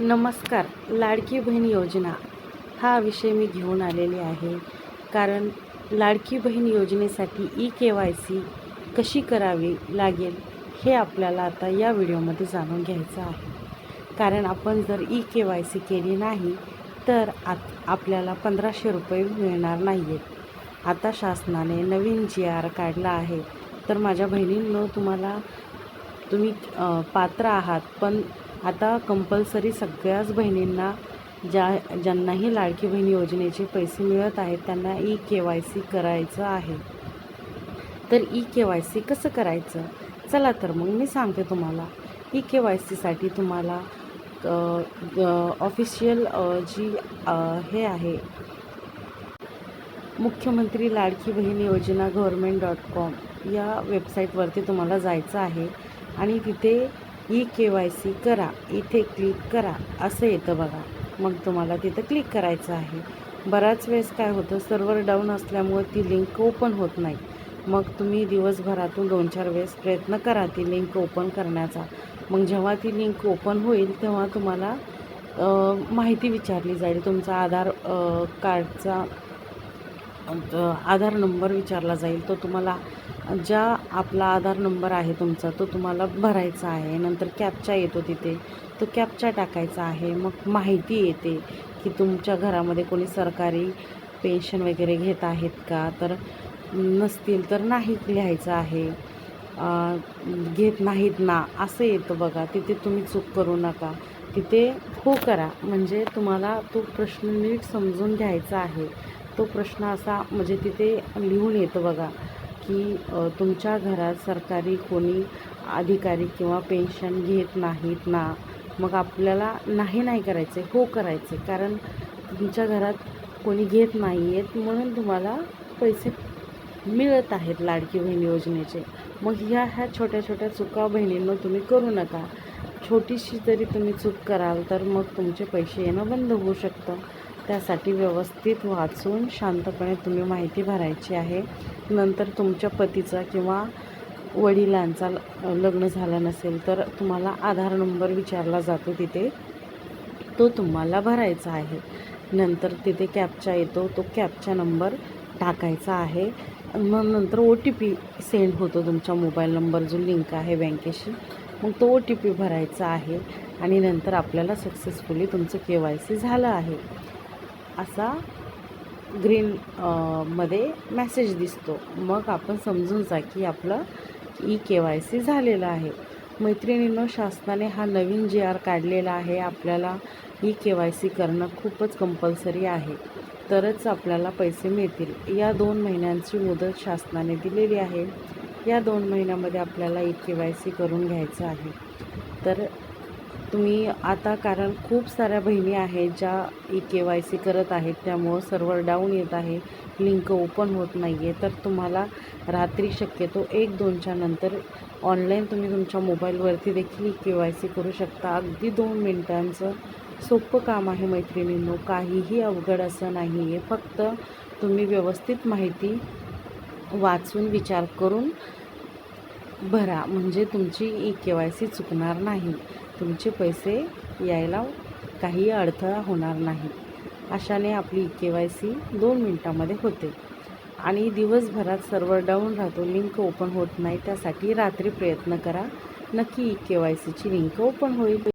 नमस्कार लाडकी बहीण योजना. हा विषय मी घेऊन आलेले आहे. कारण लाडकी बहीण योजनेसाठी ई के वाय सी कशी करावी लागेल हे आपल्याला आता या व्हिडिओमध्ये जाणून घ्यायचं आहे. कारण आपण जर ई के वाय सी केली नाही तर आत आपल्याला पंधराशे रुपये मिळणार नाही आहेत आता शासनाने नवीन जी आर काढला आहे. तर माझ्या बहिणींनो तुम्हाला तुम्ही पात्र आहात पण आता कंपल्सरी सगळ्याच बहिणींना ज्या ज्यांनाही लाडकी बहीण योजनेचे पैसे मिळत आहेत त्यांना ई के वाय सी करायचं आहे. तर ई के वाय सी कसं करायचं? चला तर मग मी सांगते तुम्हाला. ई के वाय सीसाठी तुम्हाला ऑफिशियल जी हे आहे. मुख्यमंत्री लाडकी बहीण योजना गव्हर्मेंट डॉट कॉम या वेबसाईटवरती तुम्हाला जायचं आहे. आणि तिथे ई के वाय सी करा इथे क्लिक करा असं येतं बघा. मग तुम्हाला तिथं क्लिक करायचं आहे. बराच वेळेस काय होतं सर्व्हर डाऊन असल्यामुळे ती लिंक ओपन होत नाही. मग तुम्ही दिवसभरातून दोन चार वेळेस प्रयत्न करा ती लिंक ओपन करण्याचा. मग जेव्हा ती लिंक ओपन होईल तेव्हा तुम्हाला माहिती विचारली जाईल. तुमचा आधार कार्डचा आधार नंबर विचारला जाईल. तो तुम्हाला ज्या आपला आधार नंबर आहे तुमचा तो तुम्हाला भरायचा आहे. नंतर कॅपचा येतो तिथे. तो कॅपचा टाकायचा आहे. मग माहिती येते की तुमच्या घरामध्ये कोणी सरकारी पेन्शन वगैरे घेत आहेत का? तर नसतील तर नाही लिहायचं आहे. घेत नाहीत ना असं येतं बघा. तिथे तुम्ही चूक करू नका. तिथे हो करा. म्हणजे तुम्हाला तो प्रश्न नीट समजून घ्यायचा आहे. तो प्रश्न असा म्हणजे तिथे लिहून येतं बघा की तुमच्या घरात सरकारी कोणी अधिकारी किंवा पेन्शन घेत नाहीत ना मग आपल्याला नाही नाही करायचं हो करायचे कारण तुमच्या घरात कोणी घेत नाही आहेत म्हणून तुम्हाला पैसे मिळत आहेत लाडकी बहीण योजनेचे. मग ह्या ह्या छोट्या छोट्या चुका बहिणींना तुम्ही करू नका. छोटीशी जरी तुम्ही चूक कराल तर मग तुमचे पैसे येणं बंद होऊ शकतं. त्यासाठी व्यवस्थित वाचून शांतपणे तुम्ही माहिती भरायची आहे. नंतर तुमच्या पतीचा किंवा वडिलांचा ल- लग्न झालं नसेल तर तुम्हाला आधार नंबर विचारला जातो तिथे. तो तुम्हाला भरायचा आहे. नंतर तिथे कॅपचा येतो. तो कॅपचा नंबर टाकायचा आहे. मग नंतर ओ टी पी सेंड होतो तुमच्या मोबाईल नंबर जो लिंक आहे बँकेशी. मग तो ओ टी पी भरायचा आहे आणि नंतर आपल्याला सक्सेसफुली तुमचं के वाय सी झालं आहे. असा ग्रीन मध्ये मेसेज दिसतो. मग आपण समजून जा की आपलं ई के वाय सी झालेलं आहे. मैत्रिणींनो शासनाने हा नवीन जी आर काढलेला आहे. आपल्याला ई के वाय सी करणं खूपच कंपल्सरी आहे. तरच आपल्याला पैसे मिळतील. या दोन महिन्यांची मुदत शासनाने दिलेली आहे. या दोन महिन्यामध्ये आपल्याला ई के वाय सी करून घ्यायचं आहे. तर तुम्ही आता कारण खूप साऱ्या बहिणी आहेत ज्या ई के वाय सी करत आहेत त्यामुळं सर्व्हर डाऊन येत आहे लिंक ओपन होत नाही आहे तर तुम्हाला रात्री शक्यतो एक दोनच्या नंतर ऑनलाईन तुम्ही तुमच्या मोबाईलवरती देखील ई के वाय सी करू शकता. अगदी दोन मिनटांचं सोपं काम आहे मैत्रिणींनो. काहीही अवघड असं नाही आहे फक्त तुम्ही व्यवस्थित माहिती वाचून विचार करून भरा. म्हणजे तुमची ई के वाय सी चुकणार नाही. तुमचे पैसे यायला काही अडथळा होणार नाही. अशाने आपली के वाय सी दोन मिनटामध्ये होते. आणि दिवसभरात सर्व्हर डाऊन राहतो लिंक ओपन होत नाही त्यासाठी रात्री प्रयत्न करा. नक्की के वाय सीची लिंक ओपन होईल.